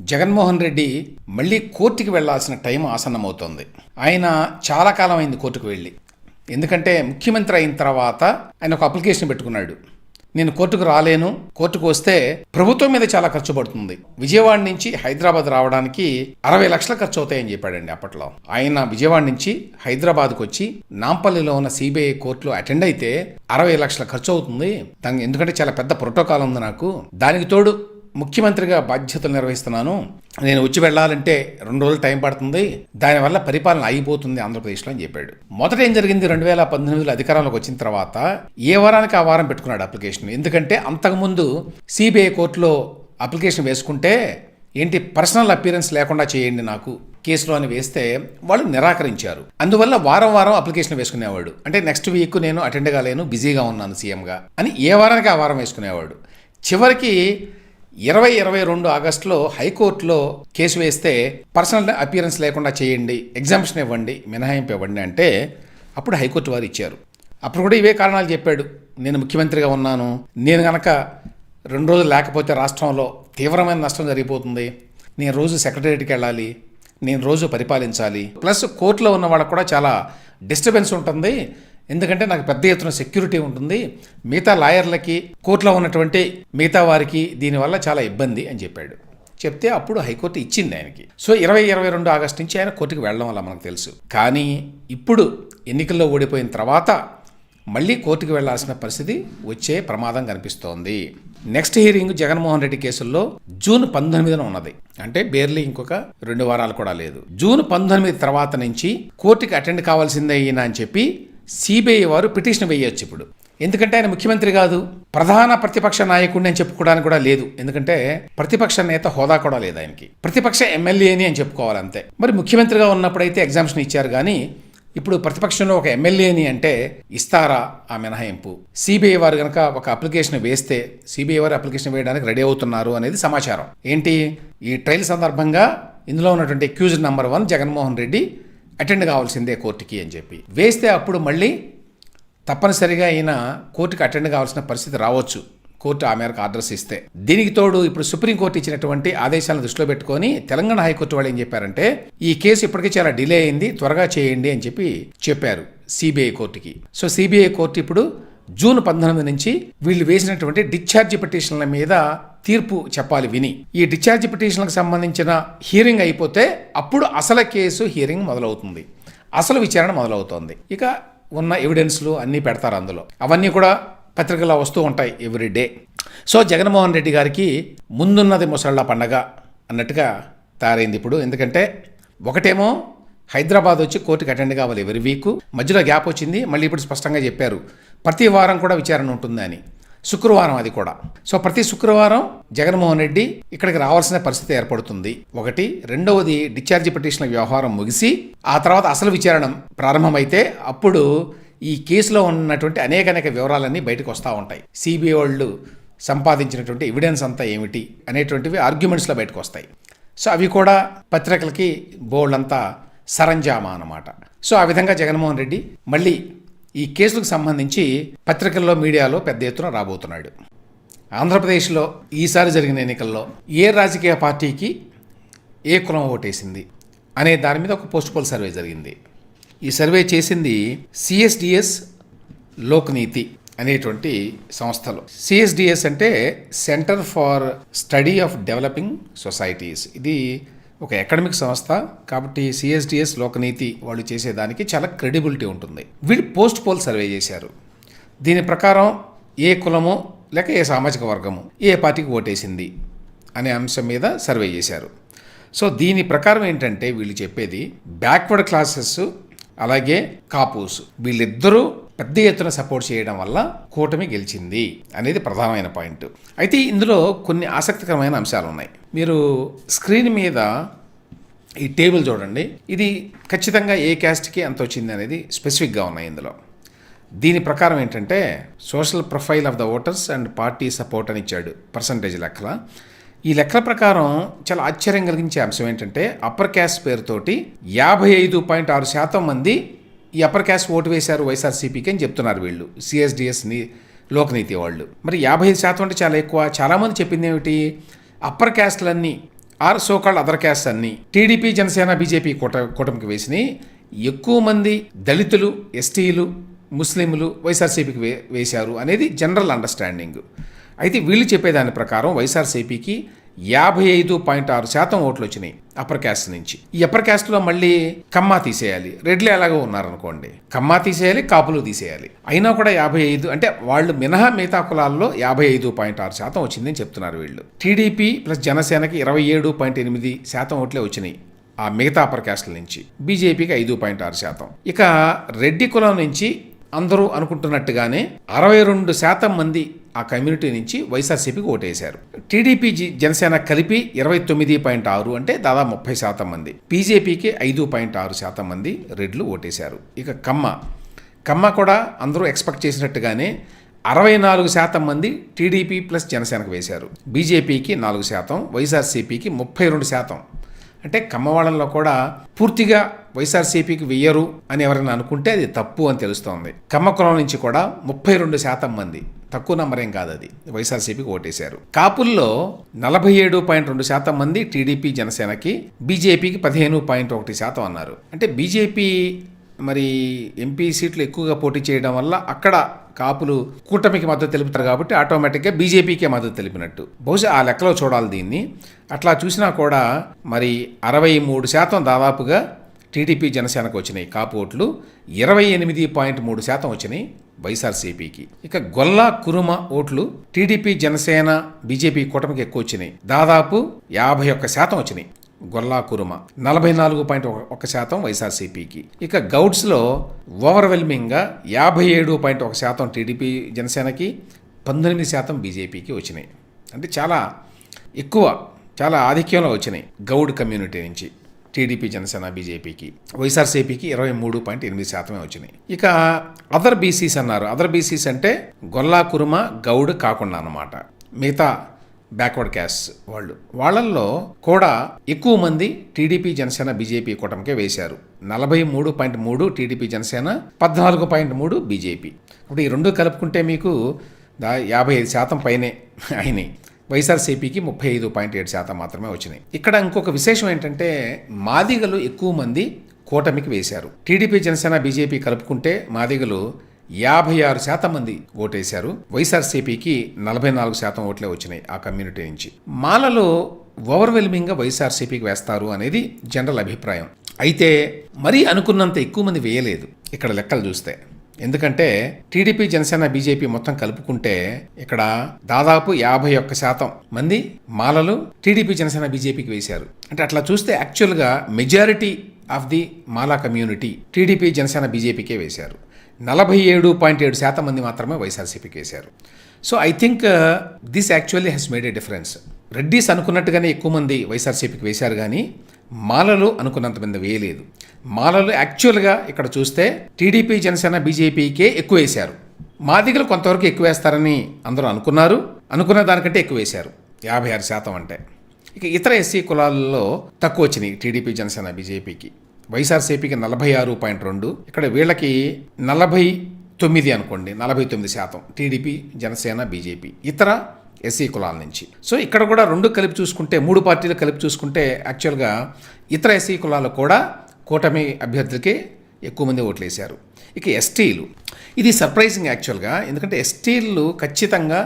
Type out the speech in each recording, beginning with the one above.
జగన్మోహన్ రెడ్డి మళ్ళీ కోర్టుకి వెళ్ళాల్సిన టైం ఆసన్నమవుతోంది. ఆయన చాలా కాలం అయింది కోర్టుకు వెళ్ళి. ఎందుకంటే ముఖ్యమంత్రి అయిన తర్వాత ఆయన ఒక అప్లికేషన్ పెట్టుకున్నాడు. నేను కోర్టుకు రాలేను కోర్టుకు వస్తే ప్రభుత్వం మీద చాలా ఖర్చు పడుతుంది. విజయవాడ నుంచి హైదరాబాద్ రావడానికి అరవై లక్షల ఖర్చు అవుతాయని చెప్పాడండి అప్పట్లో. ఆయన విజయవాడ నుంచి హైదరాబాద్కు వచ్చి నాంపల్లిలో ఉన్న సిబిఐ కోర్టులో అటెండ్ అయితే అరవై లక్షల ఖర్చు అవుతుంది దానికి ఎందుకంటే చాలా పెద్ద ప్రోటోకాల్ ఉంది నాకు. దానికి తోడు ముఖ్యమంత్రిగా బాధ్యతలు నిర్వహిస్తున్నాను. నేను వచ్చి వెళ్ళాలంటే రెండు రోజులు టైం పడుతుంది. దానివల్ల పరిపాలన అయిపోతుంది ఆంధ్రప్రదేశ్లో అని చెప్పాడు. మొదట ఏం జరిగింది? రెండు వేల పంతొమ్మిదిలో అధికారంలోకి వచ్చిన తర్వాత ఏ వారానికి ఆ వారం పెట్టుకున్నాడు అప్లికేషన్. ఎందుకంటే అంతకుముందు సిబిఐ కోర్టులో అప్లికేషన్ వేసుకుంటే ఏంటి పర్సనల్ అపీరెన్స్ లేకుండా చేయండి నాకు కేసులో అని వేస్తే వాళ్ళు నిరాకరించారు. అందువల్ల వారం వారం అప్లికేషన్ వేసుకునేవాడు. అంటే నెక్స్ట్ వీక్ నేను అటెండ్ కాలేను బిజీగా ఉన్నాను సీఎంగా అని ఏ వారానికి ఆ వారం వేసుకునేవాడు. చివరికి ఇరవై ఇరవై రెండు ఆగస్టులో హైకోర్టులో కేసు వేస్తే పర్సనల్ అపియరెన్స్ లేకుండా చేయండి ఎగ్జామ్షన్ ఇవ్వండి మినహాయింపు ఇవ్వండి అంటే అప్పుడు హైకోర్టు వారు ఇచ్చారు. అప్పుడు కూడా ఇవే కారణాలు చెప్పాడు. నేను ముఖ్యమంత్రిగా ఉన్నాను. నేను గనక రెండు రోజులు లేకపోతే రాష్ట్రంలో తీవ్రమైన నష్టం జరిగిపోతుంది. నేను రోజు సెక్రటరియట్కి వెళ్ళాలి. నేను రోజు పరిపాలించాలి. ప్లస్ కోర్టులో ఉన్న వాళ్ళకు కూడా చాలా డిస్టర్బెన్స్ ఉంటుంది. ఎందుకంటే నాకు పెద్ద ఎత్తున సెక్యూరిటీ ఉంటుంది. మిగతా లాయర్లకి కోర్టులో ఉన్నటువంటి మిగతా వారికి దీనివల్ల చాలా ఇబ్బంది అని చెప్పాడు. చెప్తే అప్పుడు హైకోర్టు ఇచ్చింది ఆయనకి. సో ఇరవై ఇరవై రెండు ఆగస్టు నుంచి ఆయన కోర్టుకు వెళ్ళడం వల్ల మనకు తెలుసు. కానీ ఇప్పుడు ఎన్నికల్లో ఓడిపోయిన తర్వాత మళ్ళీ కోర్టుకు వెళ్ళాల్సిన పరిస్థితి వచ్చే ప్రమాదం కనిపిస్తోంది. నెక్స్ట్ హియరింగ్ జగన్మోహన్ రెడ్డి కేసుల్లో జూన్ పంతొమ్మిదిన ఉన్నది. అంటే బేర్లీ ఇంకొక రెండు వారాలు కూడా లేదు. జూన్ పంతొమ్మిది తర్వాత నుంచి కోర్టుకి అటెండ్ కావాల్సిందే ఈయన అని చెప్పి సిబిఐ వారు పిటిషన్ వేయొచ్చు ఇప్పుడు. ఎందుకంటే ఆయన ముఖ్యమంత్రి కాదు. ప్రధాన ప్రతిపక్ష నాయకుడిని అని చెప్పుకోవడానికి కూడా లేదు. ఎందుకంటే ప్రతిపక్ష నేత హోదా కూడా లేదు ఆయనకి. ప్రతిపక్ష ఎమ్మెల్యేని అని చెప్పుకోవాలి అంతే మరి ముఖ్యమంత్రిగా ఉన్నప్పుడైతే ఎగ్జామ్షన్ ఇచ్చారు కానీ ఇప్పుడు ప్రతిపక్షంలో ఒక ఎమ్మెల్యేని అంటే ఇస్తారా ఆ మినహాయింపు? సిబిఐ వారు కనుక ఒక అప్లికేషన్ వేస్తే సిబిఐ వారు అప్లికేషన్ వేయడానికి రెడీ అవుతున్నారు అనేది సమాచారం. ఏంటి? ఈ ట్రయల్ సందర్భంగా ఇందులో ఉన్నటువంటి accused number one Jaganmohan Reddy attend కావాల్సిందే కోర్టుకి అని చెప్పి. వేస్తే అప్పుడు మళ్ళీ తప్పనిసరిగా ఈయన కోర్టుకి అటెండ్ కావాల్సిన పరిస్థితి రావచ్చు. కోర్టు ఆ మేరకు ఆర్డర్స్ ఇస్తే. దీనికి తోడు ఇప్పుడు సుప్రీంకోర్టు ఇచ్చినటువంటి ఆదేశాలను దృష్టిలో పెట్టుకొని తెలంగాణ హైకోర్టు వాళ్ళు ఏం చెప్పారంటే ఈ కేసు ఇప్పటికే చాలా డిలే అయింది త్వరగా చేయండి అని చెప్పి చెప్పారు. సిబిఐ కోర్టుకి. సో సిబిఐ కోర్టు ఇప్పుడు జూన్ పంతొమ్మిది నుంచి వీళ్ళు వేసినటువంటి డిశ్చార్జ్ పిటిషన్ల మీద తీర్పు చెప్పాలి విని. ఈ డిశ్చార్జ్ పిటిషన్లకు సంబంధించిన హీరింగ్ అయిపోతే అప్పుడు అసలు కేసు హీరింగ్ మొదలవుతుంది. అసలు విచారణ మొదలవుతోంది. ఇక ఉన్న ఎవిడెన్స్లు అన్నీ పెడతారు అందులో. అవన్నీ కూడా పత్రికల్లో వస్తూ ఉంటాయి every day. So Jaganmohan Reddy గారికి ముందున్నది ముసళ్ళ పండగ అన్నట్టుగా తయారైంది ఇప్పుడు. ఎందుకంటే ఒకటేమో హైదరాబాద్ వచ్చి కోర్టుకి అటెండ్ కావాలి ఎవరి వీక్. మధ్యలో గ్యాప్ వచ్చింది. మళ్ళీ ఇప్పుడు స్పష్టంగా చెప్పారు. ప్రతి వారం కూడా విచారణ ఉంటుందని. శుక్రవారం అది కూడా. సో ప్రతి శుక్రవారం జగన్మోహన్ రెడ్డి ఇక్కడికి రావాల్సిన పరిస్థితి ఏర్పడుతుంది. ఒకటి రెండవది డిశ్చార్జ్ పిటిషన్ల వ్యవహారం ముగిసి ఆ తర్వాత అసలు విచారణ ప్రారంభమైతే అప్పుడు ఈ కేసులో ఉన్నటువంటి అనేక అనేక వివరాలన్నీ బయటకు వస్తూ ఉంటాయి. సిబిఐ వాళ్ళు సంపాదించినటువంటి ఎవిడెన్స్ అంతా ఏమిటి అనేటువంటివి ఆర్గ్యుమెంట్స్లో బయటకు వస్తాయి. సో అవి కూడా పత్రికలకి బోల్డ్ అంతా సరంజామా అన్నమాట. సో ఆ విధంగా జగన్మోహన్ రెడ్డి మళ్ళీ ఈ కేసులకు సంబంధించి పత్రికల్లో మీడియాలో పెద్ద ఎత్తున రాబోతున్నాడు. ఆంధ్రప్రదేశ్లో ఈసారి జరిగిన ఎన్నికల్లో ఏ రాజకీయ పార్టీకి ఏ కులం ఓటేసింది అనే దాని మీద ఒక పోస్ట్ పోల్ సర్వే జరిగింది. ఈ సర్వే చేసింది సిఎస్డిఎస్ లోక్నీతి అనేటువంటి సంస్థలు. సిఎస్డిఎస్ అంటే centre for study of developing societies. ఇది ఒక అకాడమిక్ సంస్థ కాబట్టి సిఎస్డిఎస్ లోకనీతి వాళ్ళు చేసేదానికి చాలా క్రెడిబిలిటీ ఉంటుంది. వీళ్ళు పోస్ట్ పోల్ సర్వే చేశారు. దీని ప్రకారం ఏ కులము లేక ఏ సామాజిక వర్గము ఏ పార్టీకి ఓటేసింది అనే అంశం మీద సర్వే చేశారు. సో దీని ప్రకారం ఏంటంటే వీళ్ళు చెప్పేది బ్యాక్వర్డ్ క్లాసెస్ అలాగే కాపూస్ వీళ్ళిద్దరూ పెద్ద ఎత్తున సపోర్ట్ చేయడం వల్ల కూటమి గెలిచింది అనేది ప్రధానమైన పాయింట్. అయితే ఇందులో కొన్ని ఆసక్తికరమైన అంశాలు ఉన్నాయి మీరు స్క్రీన్ మీద ఈ టేబుల్ చూడండి. ఇది ఖచ్చితంగా ఏ క్యాస్ట్కి ఎంత వచ్చింది అనేది స్పెసిఫిక్గా ఉన్నాయి ఇందులో. దీని ప్రకారం ఏంటంటే social profile of the voters and party support అని ఇచ్చాడు పర్సంటేజ్ లెక్కల. ఈ లెక్కల ప్రకారం చాలా ఆశ్చర్యం కలిగించే అంశం ఏంటంటే అప్పర్ క్యాస్ట్ పేరుతోటి యాభై ఐదు పాయింట్ ఆరు శాతం మంది ఈ అప్పర్ క్యాస్ట్ ఓటు వేశారు వైఎస్ఆర్సీపీకి అని చెప్తున్నారు వీళ్ళు. సిఎస్డిఎస్ని లోకనీతి వాళ్ళు. మరి యాభై ఐదు శాతం అంటే చాలా ఎక్కువ. చాలామంది చెప్పింది ఏమిటి? Upper క్యాస్ట్లన్నీ are so called other caste అన్ని టీడీపీ జనసేన బీజేపీ కూట కూటమికి వేసినాయి ఎక్కువ మంది దళితులు ఎస్టీలు ముస్లింలు వైఎస్ఆర్సీపీకి వే వేశారు అనేది జనరల్ అండర్స్టాండింగ్. అయితే వీళ్ళు చెప్పేదాని ప్రకారం వైఎస్ఆర్సీపీకి యాభై ఐదు పాయింట్ ఆరు శాతం ఓట్లు వచ్చినాయి అప్పర్ క్యాస్ట్ నుంచి. ఈ అప్పర్ క్యాస్ట్లో మళ్ళీ కమ్మా తీసేయాలి. రెడ్లు ఎలాగో ఉన్నారనుకోండి. కమ్మా తీసేయాలి కాపులు తీసేయాలి. అయినా కూడా యాభై ఐదు అంటే వాళ్ళు మినహా మిగతా కులాల్లో యాభై ఐదు పాయింట్ ఆరు శాతం వచ్చిందని చెప్తున్నారు వీళ్ళు. టీడీపీ ప్లస్ జనసేనకి ఇరవై ఏడు పాయింట్ ఎనిమిది శాతం ఓట్లే వచ్చినాయి ఆ మిగతా అప్పర్ క్యాస్ట్ల నుంచి. బీజేపీకి ఐదు పాయింట్ ఆరు శాతం. ఇక రెడ్డి కులం నుంచి అందరూ అనుకుంటున్నట్టుగానే అరవై రెండు శాతం మంది ఆ కమ్యూనిటీ నుంచి వైఎస్ఆర్సీపీకి ఓటేశారు. టీడీపీ జనసేన కలిపి ఇరవై తొమ్మిది పాయింట్ ఆరు అంటే దాదాపు ముప్పై శాతం మంది. బీజేపీకి ఐదు పాయింట్ ఆరు శాతం మంది రెడ్లు ఓటేశారు. ఇక కమ్మ. కమ్మ కూడా అందరూ ఎక్స్పెక్ట్ చేసినట్టుగానే అరవై నాలుగు శాతం మంది టీడీపీ ప్లస్ జనసేనకు వేశారు. బీజేపీకి నాలుగు శాతం వైఎస్ఆర్సీపీకి ముప్పై రెండు శాతం. అంటే కమ్మవాళ్ళలో కూడా పూర్తిగా వైఎస్ఆర్సీపీకి వెయ్యరు అని ఎవరైనా అనుకుంటే అది తప్పు అని తెలుస్తోంది. కమ్మకులం నుంచి కూడా ముప్పై రెండు శాతం మంది తక్కువ నంబరేం కాదు అది. వైఎస్ఆర్సీపీకి ఓటేశారు. కాపుల్లో నలభై ఏడు పాయింట్ రెండు శాతం మంది టీడీపీ జనసేనకి బీజేపీకి పదిహేను పాయింట్ ఒకటి శాతం అన్నారు. అంటే బీజేపీ మరి ఎంపీ సీట్లు ఎక్కువగా పోటీ చేయడం వల్ల అక్కడ కాపులు కూటమికి మద్దతు తెలుపుతారు కాబట్టి ఆటోమేటిక్గా బీజేపీకే మద్దతు తెలిపినట్టు. బహుశా ఆ లెక్కలో చూడాలి దీన్ని. అట్లా చూసినా కూడా మరి అరవై మూడు శాతం దాదాపుగా టీడీపీ జనసేనకు వచ్చినాయి కాపు ఓట్లు. ఇరవై ఎనిమిది పాయింట్ మూడు శాతం వచ్చినాయి వైఎస్ఆర్సీపీకి. ఇక గొల్లా కురుమ ఓట్లు టీడీపీ జనసేన బీజేపీ కూటమికి ఎక్కువ వచ్చినాయి. దాదాపు యాభై ఒక్క శాతం వచ్చినాయి. గొల్లా కురుమ. నలభై నాలుగు పాయింట్ ఒక శాతం వైఎస్ఆర్సీపీకి. ఇక గౌడ్స్లో ఓవర్వెల్మింగ్గా యాభై ఏడు పాయింట్ ఒక శాతం టీడీపీ జనసేనకి పంతొమ్మిది శాతం బీజేపీకి వచ్చినాయి. అంటే చాలా ఎక్కువ చాలా ఆధిక్యంలో వచ్చినాయి గౌడ్ కమ్యూనిటీ నుంచి టీడీపీ జనసేన బీజేపీకి. వైఎస్ఆర్సీపీకి ఇరవై మూడు పాయింట్ ఎనిమిది శాతమే వచ్చినాయి. ఇక అదర్ బీసీస్ అన్నారు. అదర్ బీసీస్ అంటే గొల్లా కురుమ గౌడ్ కాకుండా అన్నమాట. మిగతా బ్యాక్వర్డ్ క్యాస్ట్ వాళ్ళు. వాళ్ళల్లో కూడా ఎక్కువ మంది టీడీపీ జనసేన బీజేపీ కూటమికే వేశారు. నలభై మూడు పాయింట్ మూడు టీడీపీ జనసేన పద్నాలుగు పాయింట్ మూడు బీజేపీ. ఇప్పుడు ఈ రెండు కలుపుకుంటే మీకు దా యాభై ఐదు శాతం పైనే అయినాయి. వైఎస్ఆర్సీపీకి ముప్పై ఐదు పాయింట్ ఏడు శాతం మాత్రమే వచ్చినాయి. ఇక్కడ ఇంకొక విశేషం ఏంటంటే మాదిగలు ఎక్కువ మంది కూటమికి వేశారు. టీడీపీ జనసేన బీజేపీ కలుపుకుంటే మాదిగలు యాభై ఆరు శాతం మంది ఓటేశారు. వైఎస్ఆర్సీపీకి నలభై నాలుగు శాతం ఓట్లే వచ్చినాయి ఆ కమ్యూనిటీ నుంచి. మాలలో ఓవర్వెల్మింగ్గా వైఎస్ఆర్సీపీకి వేస్తారు అనేది జనరల్ అభిప్రాయం. అయితే మరీ అనుకున్నంత ఎక్కువ మంది వేయలేదు ఇక్కడ లెక్కలు చూస్తే. ఎందుకంటే టీడీపీ జనసేన బీజేపీ మొత్తం కలుపుకుంటే ఇక్కడ దాదాపు యాభై ఒక్క శాతం మంది మాలలు టీడీపీ జనసేన బీజేపీకి వేశారు. అంటే అట్లా చూస్తే యాక్చువల్గా majority of the Mala community TDP Janasena బీజేపీకే వేశారు. నలభై ఏడు పాయింట్ ఏడు శాతం మంది మాత్రమే వైఎస్ఆర్సీపీకి వేశారు. So I think this actually has made a difference Reddys అనుకున్నట్టుగానే ఎక్కువ మంది వైఎస్ఆర్సీపీకి వేశారు కానీ మాలలు అనుకున్నంత మంది వేయలేదు. మాలలు యాక్చువల్గా ఇక్కడ చూస్తే టీడీపీ జనసేన బీజేపీకే ఎక్కువ వేశారు. మాదిగలు కొంతవరకు ఎక్కువ వేస్తారని అందరూ అనుకున్నారు. అనుకున్న దానికంటే ఎక్కువ వేశారు. యాభై ఆరు శాతం అంటే. ఇక ఇతర ఎస్సీ కులాలలో తక్కువ వచ్చినాయి టీడీపీ జనసేన బీజేపీకి. వైఎస్ఆర్సీపీకి నలభై ఆరు పాయింట్ రెండు ఇక్కడ వీళ్ళకి నలభై తొమ్మిది అనుకోండి నలభై తొమ్మిది శాతం టీడీపీ జనసేన బీజేపీ ఇతర ఎస్సీ కులాల నుంచి. సో ఇక్కడ కూడా రెండు కలిపి చూసుకుంటే మూడు పార్టీలు కలిపి చూసుకుంటే యాక్చువల్గా ఇతర ఎస్సీ కులాలు కూడా కూటమి అభ్యర్థులకే ఎక్కువ మంది ఓట్లేశారు ఇక ఎస్టీలు. ఇది సర్ప్రైజింగ్ యాక్చువల్గా ఎందుకంటే ఎస్టీలు ఖచ్చితంగా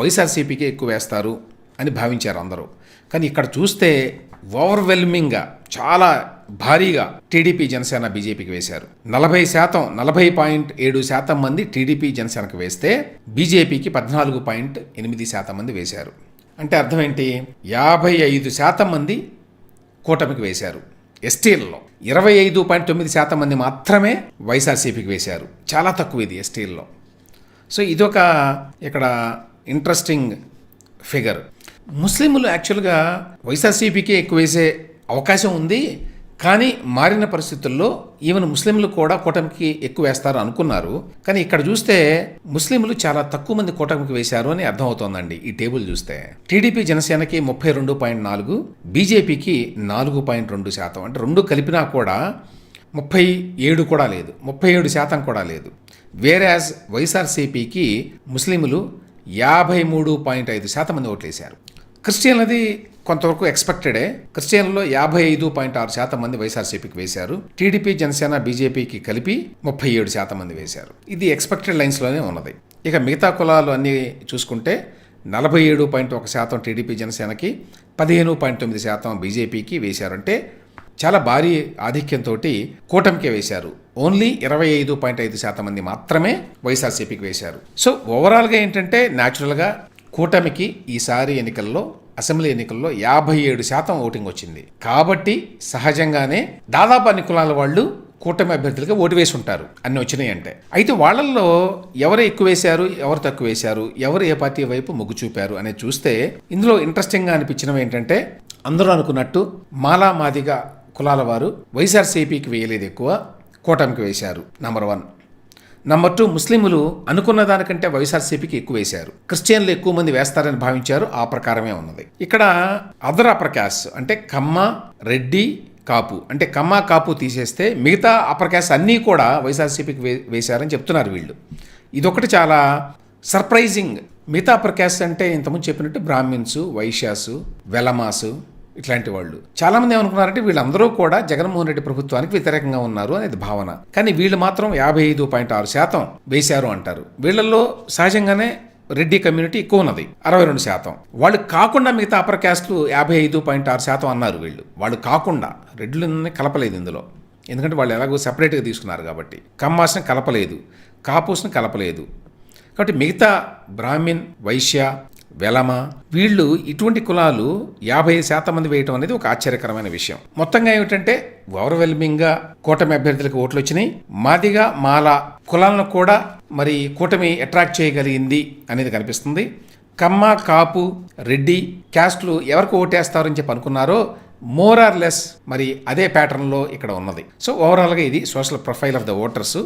వైఎస్ఆర్సీపీకి ఎక్కువ వేస్తారు అని భావించారు అందరూ. కానీ ఇక్కడ చూస్తే ఓవర్వెల్మింగ్గా చాలా భారీగా టీడీపీ జనసేన బీజేపీకి వేశారు. నలభై శాతం నలభై పాయింట్ ఏడు శాతం మంది టీడీపీ జనసేనకు వేస్తే బీజేపీకి పద్నాలుగు పాయింట్ ఎనిమిది శాతం మంది వేశారు. అంటే అర్థం ఏంటి? యాభై ఐదు శాతం మంది కూటమికి వేశారు. ఎస్టీలలో ఇరవై ఐదు పాయింట్ తొమ్మిది శాతం మంది మాత్రమే వైఎస్ఆర్సీపీకి వేశారు. చాలా తక్కువ ఇది ఎస్టీల్లో. సో ఇదొక ఇక్కడ ఇంట్రెస్టింగ్ ఫిగర్. ముస్లింలు యాక్చువల్గా వైఎస్ఆర్సీపీకి ఎక్కువ వేసే అవకాశం ఉంది కానీ మారిన పరిస్థితుల్లో ఈవెన్ ముస్లింలు కూడా కూటమికి ఎక్కువ వేస్తారు అనుకున్నారు. కానీ ఇక్కడ చూస్తే ముస్లింలు చాలా తక్కువ మంది కూటమికి వేశారు అని అర్థమవుతోందండి ఈ టేబుల్ చూస్తే. టీడీపీ జనసేనకి ముప్పై రెండు పాయింట్ నాలుగు బీజేపీకి నాలుగు పాయింట్ రెండు శాతం అంటే రెండు కలిపినా కూడా ముప్పై ఏడు కూడా లేదు ముప్పై ఏడు శాతం కూడా లేదు. వేరాజ్ వైఎస్ఆర్సీపీకి ముస్లింలు యాభై మూడు పాయింట్ ఐదు శాతం మంది ఓట్లేశారు. క్రిస్టియన్లది కొంతవరకు ఎక్స్పెక్టెడే క్రిస్టియన్లో యాభై ఐదు పాయింట్ ఆరు శాతం మంది వైఎస్ఆర్సీపీకి వేశారు. టీడీపీ జనసేన బీజేపీకి కలిపి ముప్పై ఏడు శాతం మంది వేశారు. ఇది ఎక్స్పెక్టెడ్ లైన్స్లోనే ఉన్నది. ఇక మిగతా కులాలు అన్నీ చూసుకుంటే నలభై ఏడు పాయింట్ ఒక శాతం టీడీపీ జనసేనకి పదిహేను పాయింట్ తొమ్మిది శాతం బీజేపీకి వేశారంటే చాలా భారీ ఆధిక్యంతో కూటమికే వేశారు. ఓన్లీ ఇరవై ఐదు పాయింట్ ఐదు శాతం మంది మాత్రమే వైఎస్ఆర్సీపీకి వేశారు. సో ఓవరాల్గా ఏంటంటే న్యాచురల్గా కూటమికి ఈసారి ఎన్నికల్లో అసెంబ్లీ ఎన్నికల్లో యాభై ఏడు శాతం ఓటింగ్ వచ్చింది. కాబట్టి సహజంగానే దాదాపు అన్ని కులాల వాళ్ళు కూటమి అభ్యర్థులుగా ఓటు వేసి ఉంటారు అన్ని వచ్చినాయి అంటే అయితే వాళ్ళల్లో ఎవరు ఎక్కువ వేశారు ఎవరు తక్కువ వేశారు ఎవరు ఏ పార్టీ వైపు మొగ్గు చూపారు అనేది చూస్తే ఇందులో ఇంట్రెస్టింగ్గా అనిపించినవి ఏంటంటే అందరూ అనుకున్నట్టు మాలా మాదిగా కులాల వారు వైఎస్ఆర్సీపీకి వేయలేదు ఎక్కువ కూటమికి వేశారు నంబర్ వన్ నంబర్ టూ ముస్లింలు అనుకున్న దానికంటే వైఎస్ఆర్సీపీకి ఎక్కువ వేశారు. క్రిస్టియన్లు ఎక్కువ మంది వేస్తారని భావించారు. ఆ ప్రకారమే ఉన్నది. ఇక్కడ అదర్ అప్పర్ అంటే కమ్మ రెడ్డి కాపు. అంటే కమ్మ కాపు తీసేస్తే మిగతా అప్పర్ క్యాస్ట్ అన్నీ కూడా వైఎస్ఆర్సీపీకి వే వేశారని చెప్తున్నారు వీళ్ళు. ఇదొకటి చాలా సర్ప్రైజింగ్. మిగతా అప్పర్ క్యాస్ట్ అంటే ఇంతకుముందు చెప్పినట్టు బ్రాహ్మిన్సు వైశ్యాసు వెలమాసు ఇట్లాంటి వాళ్ళు. చాలా మంది ఏమనుకున్నారంటే వీళ్ళందరూ కూడా జగన్మోహన్ రెడ్డి ప్రభుత్వానికి వ్యతిరేకంగా ఉన్నారు అనేది భావన. కానీ వీళ్ళు మాత్రం యాభై ఐదు పాయింట్ ఆరు శాతం వేశారు అంటారు. వీళ్ళల్లో సహజంగానే రెడ్డి కమ్యూనిటీ ఎక్కువ ఉన్నది. అరవై రెండు శాతం. వాళ్ళు కాకుండా మిగతా అప్పర్ క్యాస్ట్లు యాభై ఐదు పాయింట్ ఆరు శాతం అన్నారు వీళ్ళు. వాళ్ళు కాకుండా రెడ్లని కలపలేదు ఇందులో. ఎందుకంటే వాళ్ళు ఎలాగో సెపరేట్గా తీసుకున్నారు కాబట్టి. కమ్మాస్ని కలపలేదు. కాపూస్ని కలపలేదు. కాబట్టి మిగతా బ్రాహ్మిన్ వైశ్య వెలమ వీళ్ళు ఇటువంటి కులాలు యాభై శాతం మంది వేయటం అనేది ఒక ఆశ్చర్యకరమైన విషయం. మొత్తంగా ఏమిటంటే ఓవర్వెల్మింగ్గా కూటమి అభ్యర్థులకు ఓట్లు వచ్చినాయి మాదిగా మాల కులాలను కూడా మరి కూటమి అట్రాక్ట్ చేయగలిగింది అనేది కనిపిస్తుంది. కమ్మ కాపు రెడ్డి క్యాస్ట్లు ఎవరికి ఓటేస్తారని చెప్పి అనుకున్నారో మోర్ ఆర్ లెస్ మరి అదే ప్యాటర్న్లో ఇక్కడ ఉన్నది. సో ఓవరాల్గా ఇది social profile of the voters